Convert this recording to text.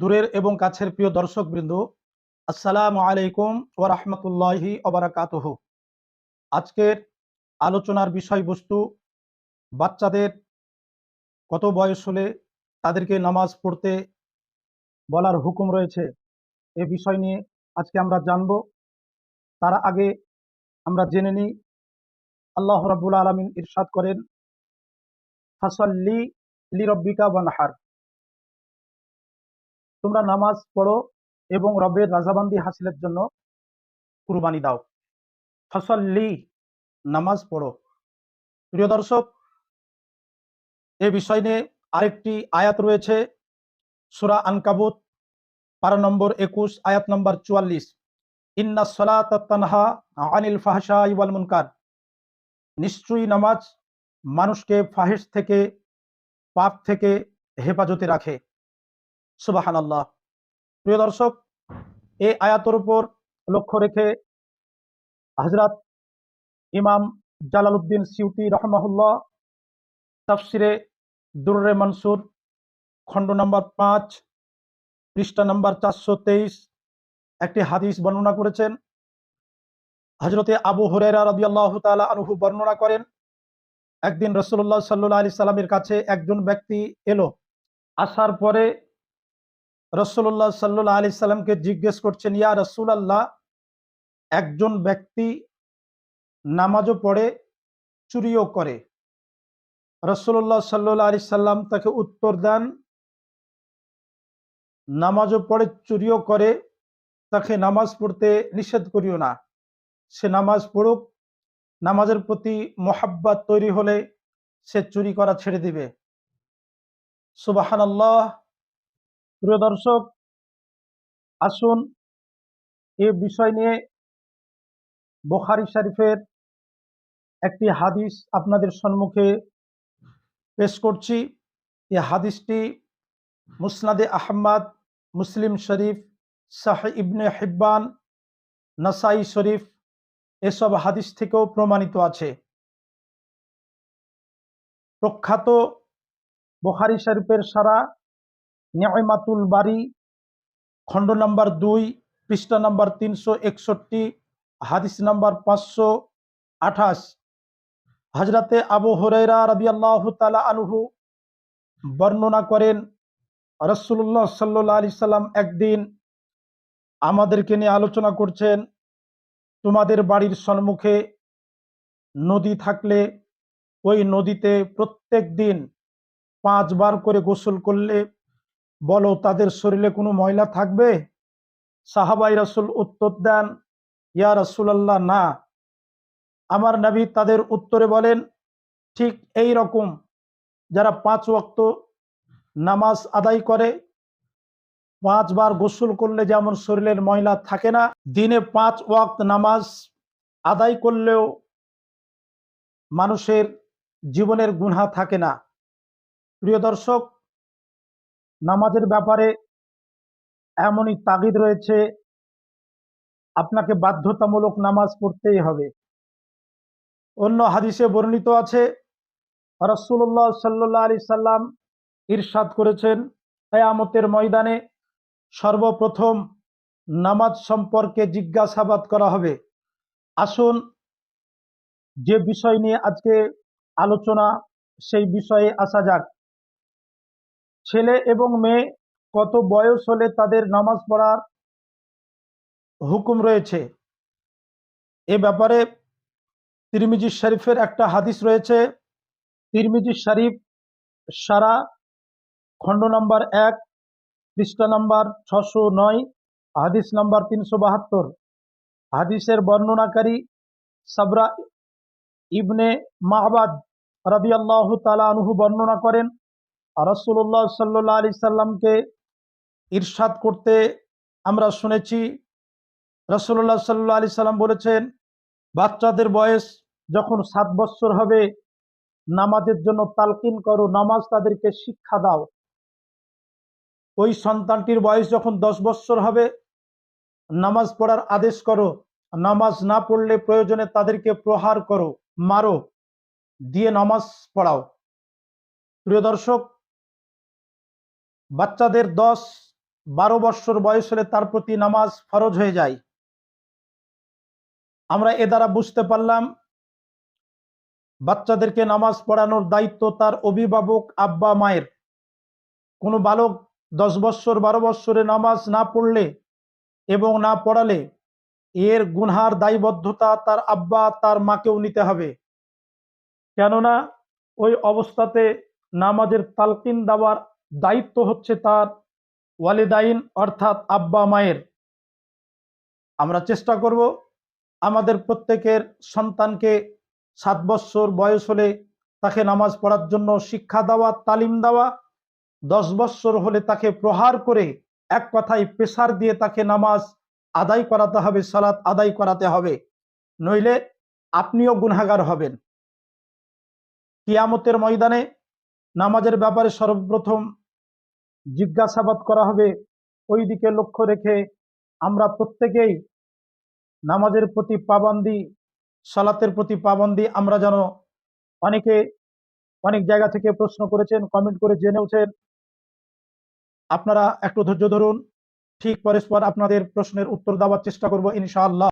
দূরের এবং কাছের প্রিয় দর্শক বৃন্দ আসসালামু আলাইকুম ওয়া রাহমাতুল্লাহি ওয়া বারাকাতুহু। আজকের আলোচনার বিষয়বস্তু, বাচ্চাদের কত বয়স হলে তাদেরকে নামাজ পড়তে বলার হুকুম রয়েছে, এ বিষয় নিয়ে আজকে আমরা জানব। তার আগে আমরা জেনে নিই, আল্লাহ রাব্বুল আলামিন ইরশাদ করেন, ফাসাল্লি লিরব্বিকা ওয়ানহার তোমরা নামাজ পড়ো এবং রবের রাজাবান্দি হাসিলের জন্য কুরবানি দাও। ফসল্লি, নামাজ পড়ো। প্রিয় দর্শক, এ বিষয় নিয়ে আরেকটি আয়াত রয়েছে, সুরা আনকাবুত পারা নম্বর একুশ, আয়াত নম্বর চুয়াল্লিশ। ইন্না সলাত তানহা আনিল ফাহশা ইওয়াল মুনকার। নিশ্চয়ই নামাজ মানুষকে ফাহেস থেকে, পাপ থেকে হেফাজতে রাখে। সুবাহান আল্লাহ প্রিয় দর্শক, এই আয়াতের উপর লক্ষ্য রেখে হজরত ইমাম জালালউদ্দিন সিউতি রহমাহুল্লাহ তাফসিরে দুর্রে মনসুর, খণ্ড নম্বর পাঁচ, পৃষ্ঠা নম্বর চারশো তেইশ, একটি হাদিস বর্ণনা করেছেন। হজরতে আবু হরেরা রবি আল্লাহ তালা আনহু বর্ণনা করেন, একদিন রসুল্লাহ সাল্লাহ আলি সাল্লামের কাছে একজন ব্যক্তি এলো, আসার পরে রসুল্লাহ সাল্লাহ আলি সাল্লামকে জিজ্ঞেস করছেন, ইয়া রসুল আল্লাহ একজন ব্যক্তি নামাজও পড়ে, চুরিও করে? রসুল্লাহ সাল্লাহ আলি সাল্লাম তাকে উত্তর দেন, নামাজও পড়ে, চুরিও করে, তাকে নামাজ পড়তে নিষেধ করিও না। সে নামাজ পড়ুক, নামাজের প্রতি মোহাব্বাত তৈরি হলে সে চুরি করা ছেড়ে দিবে। সুবাহান আল্লাহ প্রিয় দর্শক, আসুন এ বিষয় নিয়ে বোখারি শরীফের একটি হাদিস আপনাদের সম্মুখে পেশ করছি। এই হাদিসটি মুসনাদে আহম্মদ মুসলিম শরীফ শাহ ইবনে হিব্বান, নাসাই শরীফ, এসব হাদিস থেকেও প্রমাণিত আছে। প্রখ্যাত বোখারি শরীফের সারা নিয়মাতুল বাড়ি খণ্ড নম্বর দুই, পৃষ্ঠা নম্বর তিনশো একষট্টি, হাদিস নম্বর পাঁচশো আঠাশ। হজরতে আবু হরেরা রবি আল্লাহ তালা আনহু বর্ণনা করেন রসুল্লাহ সাল্লাহ আলি সাল্লাম একদিন আমাদেরকে নিয়ে আলোচনা করছেন, তোমাদের বাড়ির সম্মুখে নদী থাকলে ওই নদীতে প্রত্যেক দিন পাঁচবার করে গোসল করলে বলো, তাদের শরীরে কোনো ময়লা থাকবে? সাহাবাই রাসুল উত্তর দেন, ইয়া রাসুলাল্লাহ, না। আমার নবী তাদের উত্তরে বলেন, ঠিক এই রকম, যারা পাঁচ ওয়াক্ত নামাজ আদায় করে পাঁচবার গোসল করলে যেমন শরীরের ময়লা থাকে না, দিনে পাঁচ ওয়াক্ত নামাজ আদায় করলেও মানুষের জীবনের গুণা থাকে না। প্রিয় দর্শক নামাজের ব্যাপারে এমনই তাগিদ রয়েছে, আপনাকে বাধ্যতামূলক নামাজ পড়তেই হবে। অন্য হাদিসে বর্ণিত আছে রসুল্লাহ সাল্লাহ আলি সাল্লাম ইরশাদ করেছেন, কেয়ামতের ময়দানে সর্বপ্রথম নামাজ সম্পর্কে জিজ্ঞাসাবাদ করা হবে। আসুন, যে বিষয় নিয়ে আজকে আলোচনা, সেই বিষয়ে আসা যাক। ছেলে এবং মেয়ে কত বয়স হলে তাদের নামাজ পড়ার হুকুম রয়েছে? এ ব্যাপারে তিরমিজি শরীফের একটা হাদিস রয়েছে। তিরমিজি শরীফ সারা খণ্ড নাম্বার এক, পৃষ্ঠা নাম্বার ছশো নয়, হাদিস নাম্বার তিনশো বাহাত্তর। হাদিসের বর্ণনাকারী সাবরা ইবনে মাহবাদ রবি আল্লাহ তালা আনহু বর্ণনা করেন রসুল্লাহ সাল্লাহ আলি সাল্লামকে ইরশাদ করতে আমরা শুনেছি। রসুল্লাহ সাল্লাহ আলি সাল্লাম বলেছেন, বাচ্চাদের বয়স যখন সাত বছর হবে, নামাজের জন্য তালকিন করো, নামাজ তাদেরকে শিক্ষা দাও। ওই সন্তানটির বয়স যখন দশ বছর হবে, নামাজ পড়ার আদেশ করো, নামাজ না পড়লে প্রয়োজনে তাদেরকে প্রহার করো, মারো, দিয়ে নামাজ পড়াও। প্রিয় দর্শক বাচ্চাদের দশ বারো বৎসর বয়স হলে তার প্রতি নামাজ ফরজ হয়ে যায়। আমরা এ দ্বারা বুঝতে পারলাম, বাচ্চাদেরকে নামাজ পড়ানোর দায়িত্ব তার অভিভাবক আব্বা মায়ের। কোনো বালক দশ বৎসর বারো বৎসরে নামাজ না পড়লে এবং না পড়ালে এর গুনহার দায়বদ্ধতা তার আব্বা, তার মাকেও নিতে হবে। কেননা ওই অবস্থাতে নামাজের তালকিন দেওয়ার দায়িত্ব হচ্ছে তার ওয়ালিদাইন অর্থাৎ আব্বা মায়ের। আমরা চেষ্টা করব আমাদের প্রত্যেকের সন্তানকে সাত বৎসর বয়স হলে তাকে নামাজ পড়ার জন্য শিক্ষা দেওয়া, তালিম দেওয়া, দশ বৎসর হলে তাকে প্রহার করে এক কথায় প্রেসার দিয়ে তাকে নামাজ আদায় করাতে হবে, সালাত আদায় করাতে হবে। নইলে আপনিও গুনাগার হবেন। কিয়ামতের ময়দানে নামাজের ব্যাপারে সর্বপ্রথম জিজ্ঞাসাবাদ করা হবে। ওই দিকে লক্ষ্য রেখে আমরা প্রত্যেকেই নামাজের প্রতি পাবন্দি, সালাতের প্রতি পাবন্দি, আমরা যেন অনেকে অনেক জায়গা থেকে প্রশ্ন করেছেন কমেন্ট করে জেনেওছেন আপনারা একটু ধৈর্য ধরুন। ঠিক পরস্পর আপনাদের প্রশ্নের উত্তর দেওয়ার চেষ্টা করব ইনশাআল্লাহ।